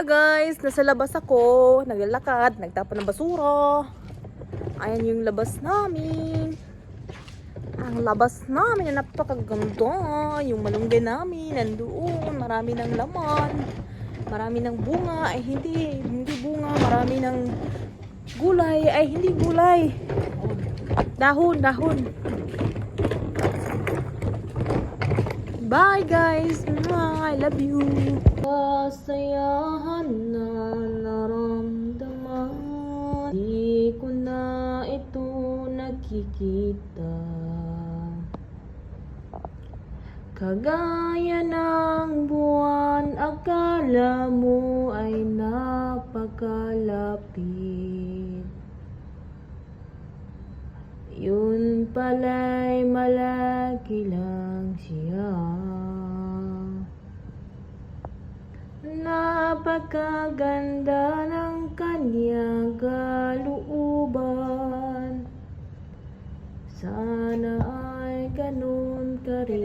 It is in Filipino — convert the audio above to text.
Guys, nasa labas ako, naglalakad, nagtapon ng basura. Ayan yung labas namin. Ang labas namin na napakaganda. Yung malunggay namin nandoon, marami ng laman. Marami ng bunga, ay hindi, hindi bunga, marami ng gulay, ay hindi gulay. Dahon, dahon. Bye guys! Love you! Kasayahan na naramdaman. Di ko na ito nakikita. Kagaya ng buwan Akala mo ay napakalapit. Yun pala'y malaki lang siya Napakaganda ng kanyang kalooban. Sana ay ganun ka rin